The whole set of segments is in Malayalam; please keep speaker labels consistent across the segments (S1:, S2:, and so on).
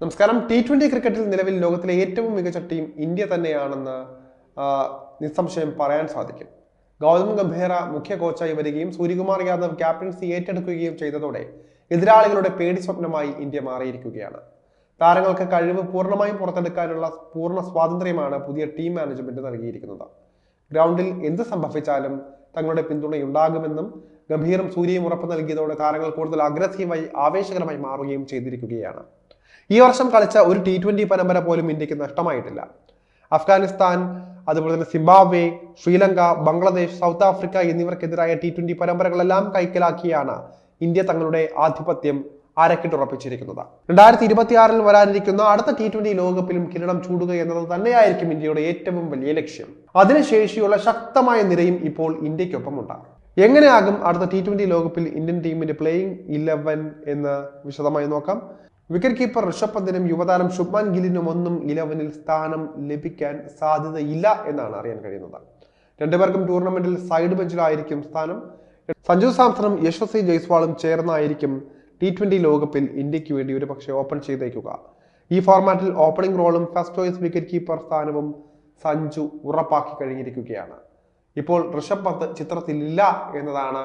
S1: നമസ്കാരം. ടി ട്വന്റി ക്രിക്കറ്റിൽ നിലവിൽ ലോകത്തിലെ ഏറ്റവും മികച്ച ടീം ഇന്ത്യ തന്നെയാണെന്ന് നിസ്സംശയം പറയാൻ സാധിക്കും. ഗൗതം ഗംഭീര മുഖ്യ കോച്ചായി വരികയും സൂര്യകുമാർ യാദവ് ക്യാപ്റ്റൻസി ഏറ്റെടുക്കുകയും ചെയ്തതോടെ എതിരാളികളുടെ പേടി സ്വപ്നമായി ഇന്ത്യ മാറിയിരിക്കുകയാണ്. താരങ്ങൾക്ക് കഴിവ് പൂർണമായും പുറത്തെടുക്കാനുള്ള പൂർണ സ്വാതന്ത്ര്യമാണ് പുതിയ ടീം മാനേജ്മെന്റ് നൽകിയിരിക്കുന്നത്. ഗ്രൗണ്ടിൽ എന്ത് സംഭവിച്ചാലും തങ്ങളുടെ പിന്തുണയുണ്ടാകുമെന്നും ഗംഭീറും സൂര്യയും ഉറപ്പ് നൽകിയതോടെ താരങ്ങൾ കൂടുതൽ അഗ്രസീവായി ആവേശകരമായി മാറുകയും ചെയ്തിരിക്കുകയാണ്. ഈ വർഷം കളിച്ച ഒരു ടി ട്വന്റി പരമ്പര പോലും ഇന്ത്യയ്ക്ക് നഷ്ടമായിട്ടില്ല. അഫ്ഗാനിസ്ഥാൻ അതുപോലെ തന്നെ Zimbabwe Sri Lanka Bangladesh South Africa എന്നിവർക്കെതിരായ T twenty പരമ്പരകളെല്ലാം കൈക്കലാക്കിയാണ് ഇന്ത്യ തങ്ങളുടെ ആധിപത്യം അരക്കിട്ടുറപ്പിച്ചിരിക്കുന്നത്. രണ്ടായിരത്തി ഇരുപത്തിയാറിൽ വരാനിരിക്കുന്ന അടുത്ത ടി ട്വന്റി ലോകകപ്പിലും കിരീടം ചൂടുക എന്നത് തന്നെയായിരിക്കും ഇന്ത്യയുടെ ഏറ്റവും വലിയ ലക്ഷ്യം. അതിനുശേഷിയുള്ള ശക്തമായ നിരയും ഇപ്പോൾ ഇന്ത്യക്കൊപ്പമുണ്ട് എങ്ങനെയാകും അടുത്ത ടി ട്വന്റി ലോകകപ്പിൽ ഇന്ത്യൻ ടീമിന്റെ പ്ലേയിങ് ഇലവൻ എന്ന് വിശദമായി നോക്കാം. വിക്കറ്റ് കീപ്പർ ഋഷഭ് പന്തിനും യുവതാരം ശുഭ്മാൻ ഗില്ലിനും ഒന്നും ഇലവനിൽ സ്ഥാനം ലഭിക്കാൻ സാധ്യതയില്ല എന്നാണ് അറിയാൻ കഴിയുന്നത്. രണ്ടുപേർക്കും ടൂർണമെന്റിൽ സൈഡ് ബെഞ്ചിലായിരിക്കും സ്ഥാനം. സഞ്ജു സാംസണും യശസ്വി ജയ്സ്വാളും ചേർന്നായിരിക്കും ടി ട്വന്റി ലോകകപ്പിൽ ഇന്ത്യയ്ക്ക് വേണ്ടി ഒരു പക്ഷേ ഓപ്പൺ ചെയ്തേക്കുക. ഈ ഫോർമാറ്റിൽ ഓപ്പണിംഗ് റോളും ഫസ്റ്റ് ചോയ്സ് വിക്കറ്റ് കീപ്പർ സ്ഥാനവും സഞ്ജു ഉറപ്പാക്കി കഴിഞ്ഞിരിക്കുകയാണ്. ഇപ്പോൾ ഋഷഭ് പന്ത് ചിത്രത്തിലില്ല എന്നതാണ്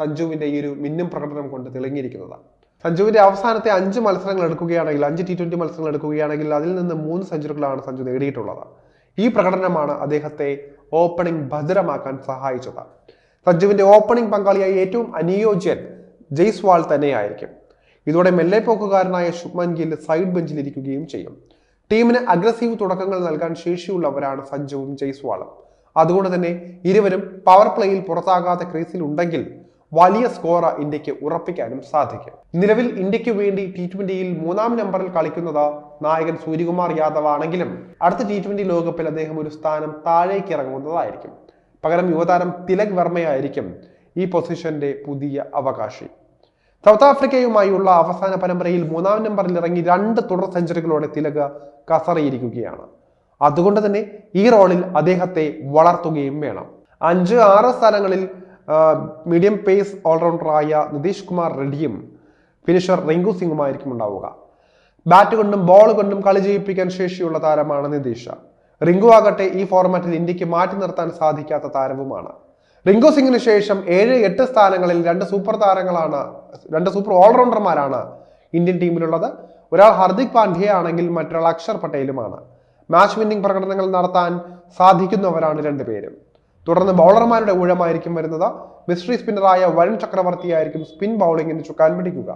S1: സഞ്ജുവിന്റെ ഈ ഒരു മിന്നും പ്രകടനം കൊണ്ട് തെളിഞ്ഞിരിക്കുന്നത്. സഞ്ജുവിന്റെ അവസാനത്തെ അഞ്ച് മത്സരങ്ങൾ എടുക്കുകയാണെങ്കിൽ അഞ്ച് ടി ട്വന്റി മത്സരങ്ങൾ എടുക്കുകയാണെങ്കിൽ അതിൽ നിന്ന് മൂന്ന് സെഞ്ചുറികളാണ് സഞ്ജു നേടിയിട്ടുള്ളത്. ഈ പ്രകടനമാണ് അദ്ദേഹത്തെ ഓപ്പണിംഗ് ഭദ്രമാക്കാൻ സഹായിച്ചത്. സഞ്ജുവിന്റെ ഓപ്പണിംഗ് പങ്കാളിയായി ഏറ്റവും അനുയോജ്യൻ ജയ്സ്വാൾ തന്നെയായിരിക്കും. ഇതോടെ മെല്ലെപ്പോക്കുകാരനായ ശുഭ്മൻ ഗിൽ സൈഡ് ബെഞ്ചിലിരിക്കുകയും ചെയ്യും. ടീമിന് അഗ്രസീവ് തുടക്കങ്ങൾ നൽകാൻ ശേഷിയുള്ളവരാണ് സഞ്ജുവും ജയ്സ്വാളും. അതുകൊണ്ട് തന്നെ ഇരുവരും പവർ പ്ലേയിൽ പുറത്താകാത്ത ക്രീസിൽ ഉണ്ടെങ്കിൽ വലിയ സ്കോറ ഇന്ത്യയ്ക്ക് ഉറപ്പിക്കാനും സാധിക്കും. നിലവിൽ ഇന്ത്യയ്ക്ക് വേണ്ടി ടി ട്വന്റിയിൽ മൂന്നാം നമ്പറിൽ കളിക്കുന്നത് നായകൻ സൂര്യകുമാർ യാദവ് ആണെങ്കിലും അടുത്ത ടി ട്വന്റി ലോകകപ്പിൽ അദ്ദേഹം ഒരു സ്ഥാനം താഴേക്ക് ഇറങ്ങുന്നതായിരിക്കും. പകരം യുവതാരം തിലക് വർമ്മയായിരിക്കും ഈ പൊസിഷന്റെ പുതിയ അവകാശി. സൗത്ത് ആഫ്രിക്കയുമായുള്ള അവസാന പരമ്പരയിൽ മൂന്നാം നമ്പറിൽ ഇറങ്ങി രണ്ട് തുടർ സെഞ്ചുറികളോടെ തിലക് കസറിയിരിക്കുകയാണ്. അതുകൊണ്ട് തന്നെ ഈ റോളിൽ അദ്ദേഹത്തെ വളർത്തുകയും വേണം. അഞ്ച് ആറ് സ്ഥാനങ്ങളിൽ മീഡിയം പേസ് ഓൾറൗണ്ടറായ നിതീഷ് കുമാർ റെഡ്ഡിയും ഫിനിഷർ റിങ്കു സിംഗുമായിരിക്കും ഉണ്ടാവുക. ബാറ്റ് കൊണ്ടും ബോൾ കൊണ്ടും കളി ജയിപ്പിക്കാൻ ശേഷിയുള്ള താരമാണ് നിതീഷ്. റിങ്കു ആകട്ടെ ഈ ഫോർമാറ്റിൽ ഇന്ത്യയ്ക്ക് മാറ്റി നിർത്താൻ സാധിക്കാത്ത താരവുമാണ്. റിങ്കു സിംഗിന് ശേഷം ഏഴ് എട്ട് സ്ഥാനങ്ങളിൽ രണ്ട് സൂപ്പർ താരങ്ങളാണ് രണ്ട് സൂപ്പർ ഓൾറൗണ്ടർമാരാണ് ഇന്ത്യൻ ടീമിലുള്ളത് ഒരാൾ ഹർദിക് പാണ്ഡ്യ ആണെങ്കിൽ മറ്റൊരാൾ അക്ഷർ പട്ടേലുമാണ്. മാച്ച് വിന്നിംഗ് പ്രകടനങ്ങൾ നടത്താൻ സാധിക്കുന്നവരാണ് രണ്ടുപേരും തുടർന്ന് ബൗളർമാരുടെ ഊഴമായിരിക്കും വരുന്നത്. മിസ്റ്ററി സ്പിന്നറായ വരുൺ ചക്രവർത്തിയായിരിക്കും സ്പിൻ ബൗളിംഗിന് ചുക്കാൻ പിടിക്കുക.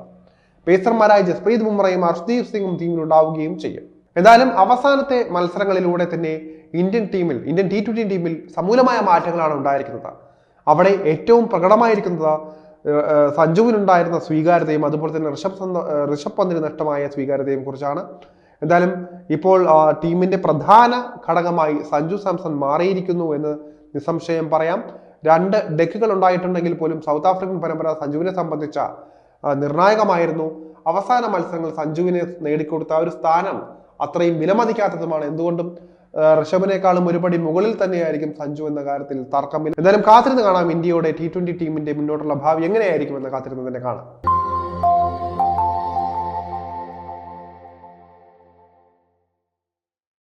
S1: പേസർമാരായ ജസ്പ്രീത് ബുംറയും ഹർഷ്ദീപ് സിംഗും ടീമിൽ ഉണ്ടാവുകയും ചെയ്യും. എന്തായാലും അവസാനത്തെ മത്സരങ്ങളിലൂടെ തന്നെ ഇന്ത്യൻ ടീമിൽ ഇന്ത്യൻ ടി ട്വന്റി ടീമിൽ സമൂലമായ മാറ്റങ്ങളാണ് ഉണ്ടായിരിക്കുന്നത്. അവിടെ ഏറ്റവും പ്രകടമായിരിക്കുന്നത് സഞ്ജുവിനുണ്ടായിരുന്ന സ്വീകാര്യതയും അതുപോലെ തന്നെ ഋഷഭ് ഋഷഭ് പന്തിന് നഷ്ടമായ സ്വീകാര്യതയും കുറിച്ചാണ്. എന്തായാലും ഇപ്പോൾ ടീമിന്റെ പ്രധാന ഘടകമായി സഞ്ജു സാംസൺ മാറിയിരിക്കുന്നു എന്ന് നിസ്സംശയം പറയാം. രണ്ട് ഡെക്കുകൾ ഉണ്ടായിട്ടുണ്ടെങ്കിൽ പോലും സൗത്ത് ആഫ്രിക്കൻ പരമ്പര സഞ്ജുവിനെ സംബന്ധിച്ച നിർണായകമായിരുന്നു. അവസാന മത്സരങ്ങൾ സഞ്ജുവിനെ നേടിക്കൊടുത്ത ആ ഒരു സ്ഥാനം അത്രയും വിലമതിക്കാത്തതുമാണ്. എന്തുകൊണ്ടും ഋഷഭിനേക്കാളും ഒരുപടി മുകളിൽ തന്നെയായിരിക്കും സഞ്ജു എന്ന കാര്യത്തിൽ തർക്കമില്ല എന്തായാലും കാത്തിരുന്ന് കാണാം ഇന്ത്യയുടെ ടി ട്വന്റി ടീമിന്റെ മുന്നോട്ടുള്ള ഭാവി എങ്ങനെയായിരിക്കും എന്ന് കാത്തിരുന്ന് തന്നെ കാണാം.